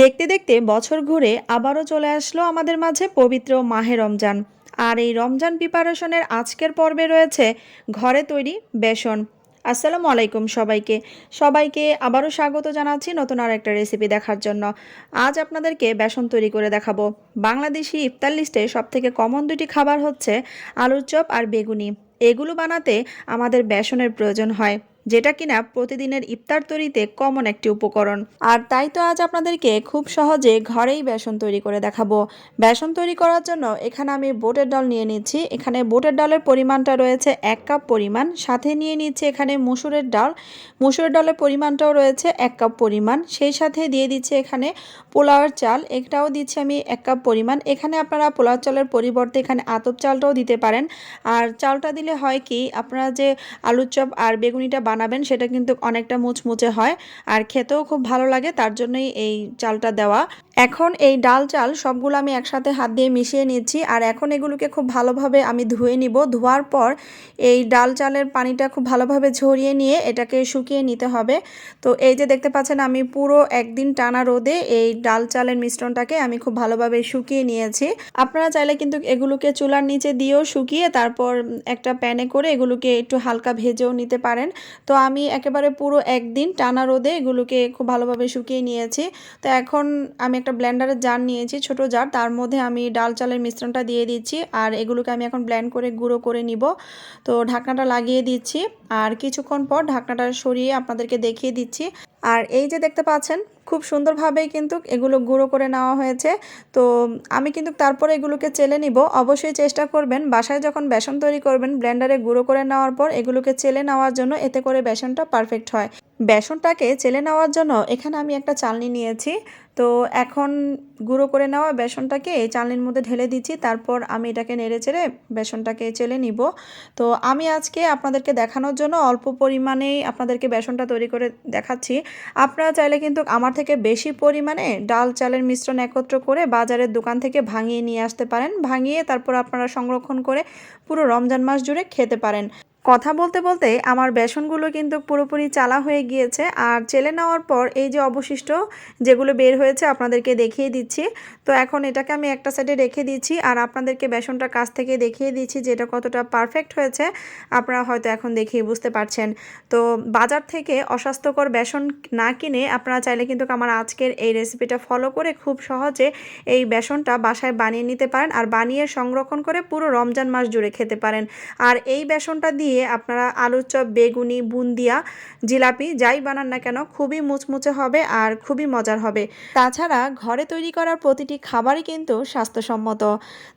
দেখতে দেখতে বছর ঘুরে আবারও চলে আসলো আমাদের মাঝে পবিত্র মাহে রমজান। আর এই রমজান প্রিপারেশনের আজকের পর্বে রয়েছে ঘরে তৈরি বেসন। আসসালামু আলাইকুম সবাইকে। সবাইকে আবারও স্বাগত জানাচ্ছি নতুন আর একটা রেসিপি দেখার জন্য। আজ আপনাদেরকে বেসন তৈরি করে দেখাবো। বাংলাদেশি ইফতার লিস্টে সবথেকে কমন দুটি খাবার হচ্ছে আলুর চপ আর বেগুনি। এগুলো বানাতে আমাদের বেসনের প্রয়োজন হয়। যেটা কিনা প্রতিদিনের ইফতার তৈরিতে কমন একটি উপকরণ। আর তাই তো আজ আপনাদেরকে খুব সহজে ঘরেই বেসন তৈরি করে দেখাবো। বেসন তৈরি করার জন্য এখানে আমি বোটের ডাল নিয়ে নিচ্ছি। এখানে বোটের ডালের পরিমাণটা রয়েছে এক কাপ পরিমাণ। সাথে নিয়ে নিচ্ছি এখানে মুসুরের ডাল। মুসুরের ডালের পরিমাণটাও রয়েছে এক কাপ পরিমাণ। সেই সাথে দিয়ে দিচ্ছি এখানে পোলাওয়ের চাল। এটাও দিচ্ছি আমি এক কাপ পরিমাণ। এখানে আপনারা পোলাও চালের পরিবর্তে এখানে আতপ চালটাও দিতে পারেন। আর চালটা দিলে হয় কি, আপনারা যে আলুর চপ আর বেগুনিটা বানাবেন, সেটা কিন্তু অনেকটা মুচমুচে হয়। আর খেতেও খুব ভালো লাগে, তার জন্যই এই চালটা দেওয়া। এখন এই ডাল চাল সবগুলো আমি একসাথে হাত দিয়ে মিশিয়ে নিচ্ছি আর এখন এগুলোকে খুব ভালোভাবে আমি ধুয়ে নিব। ধোয়ার পর এই ডাল চালের পানিটা খুব ভালোভাবে ঝরিয়ে নিয়ে এটাকে শুকিয়ে নিতে হবে। তো এই যে দেখতে পাচ্ছেন আমি পুরো একদিন টানা রোদে এই ডাল চালের মিশ্রণটাকে আমি খুব ভালোভাবে শুকিয়ে নিয়েছি। আপনারা চাইলে কিন্তু এগুলোকে চুলার নিচে দিয়েও শুকিয়ে তারপর একটা প্যানে করে এগুলোকে একটু হালকা ভেজেও নিতে পারেন। তো আমি একেবারে পুরো একদিন টানা রোদে এগুলোকে খুব ভালোভাবে শুকিয়ে নিয়েছি। তো এখন আমি একটা ব্লেন্ডারের জার নিয়েছি, ছোট জার তার মধ্যে আমি ডাল চালের মিশ্রণটা দিয়ে দিচ্ছি আর এগুলোকে আমি এখন ব্ল্যান্ড করে, গুঁড়ো করে নিব। তো ঢাকনাটা লাগিয়ে দিচ্ছি। আর কিছুক্ষণ পর ঢাকনাটা সরিয়ে আপনাদেরকে দেখিয়ে দিচ্ছি। আর এই যে দেখতে পাচ্ছেন খুব সুন্দরভাবেই কিন্তু এগুলো গুঁড়ো করে নেওয়া হয়েছে। তো আমি কিন্তু তারপরে এগুলোকে চেলে নিব। অবশ্যই চেষ্টা করবেন। বাসায় যখন বেসন তৈরি করবেন, ব্লেন্ডারে গুঁড়ো করে নেওয়ার পর এগুলোকে চেলে নেওয়ার জন্য এতে করে বেসনটা পারফেক্ট হয়। বেসনটাকে চেলে নেওয়ার জন্য এখানে আমি একটা চালনি নিয়েছি। তো এখন গুঁড়ো করে নেওয়া বেসনটাকে এই চালনির মধ্যে ঢেলে দিচ্ছি। তারপর আমি এটাকে নেড়ে চেড়ে বেসনটাকে চেলে নিব। তো আমি আজকে আপনাদেরকে দেখানোর জন্য অল্প পরিমাণেই আপনাদেরকে বেসনটা তৈরি করে দেখাচ্ছি। আপনারা চাইলে কিন্তু আমার থেকে বেশি পরিমাণে ডাল চালের মিশ্রণ একত্র করে বাজারের দোকান থেকে ভাঙিয়ে নিয়ে আসতে পারেন। ভাঙিয়ে তারপর আপনারা সংরক্ষণ করে পুরো রমজান মাস জুড়ে খেতে পারেন। কথা বলতে বলতে আমার বেসনগুলো কিন্তু পুরোপুরি চালা হয়ে গিয়েছে। আর চেলে নেওয়ার পর এই যে অবশিষ্ট যেগুলো বের হয়েছে আপনাদেরকে দেখিয়ে দিচ্ছি। তো এখন এটাকে আমি একটা সাইডে রেখে দিচ্ছি আর আপনাদেরকে বেসনটা কাছ থেকে দেখিয়ে দিচ্ছি যে এটা কতটা পারফেক্ট হয়েছে। আপনারা হয়তো এখন দেখিয়ে বুঝতে পারছেন। তো বাজার থেকে অস্বাস্থ্যকর বেসন না কিনে আপনারা চাইলে কিন্তু আমার আজকের এই রেসিপিটা ফলো করে খুব সহজে এই বেসনটা বাসায় বানিয়ে নিতে পারেন। আর বানিয়ে সংরক্ষণ করে পুরো রমজান মাস জুড়ে খেতে পারেন। আর এই বেসনটা দিয়ে দিয়ে আপনারা আলুর চপ, বেগুনি, বুন্দিয়া, জিলাপি যাই বানান না কেন, খুবই মুচমুচে হবে আর খুবই মজার হবে। তাছাড়া ঘরে তৈরি করার প্রতিটি খাবারই কিন্তু স্বাস্থ্যসম্মত।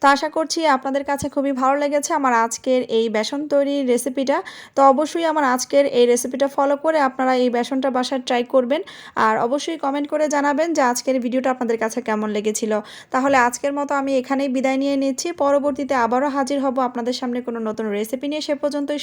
তো আশা করছি আপনাদের কাছে খুবই ভালো লেগেছে আমার আজকের এই বেসন তৈরির রেসিপিটা তো অবশ্যই আমার আজকের এই রেসিপিটা ফলো করে আপনারা এই বেসনটা বাসায় ট্রাই করবেন। আর অবশ্যই কমেন্ট করে জানাবেন যে আজকের ভিডিওটা আপনাদের কাছে কেমন লেগেছিল। তাহলে আজকের মতো আমি এখানেই বিদায় নিয়ে নিচ্ছি। পরবর্তীতে আবারও হাজির হব আপনাদের সামনে কোনো নতুন রেসিপি নিয়ে। সে পর্যন্তই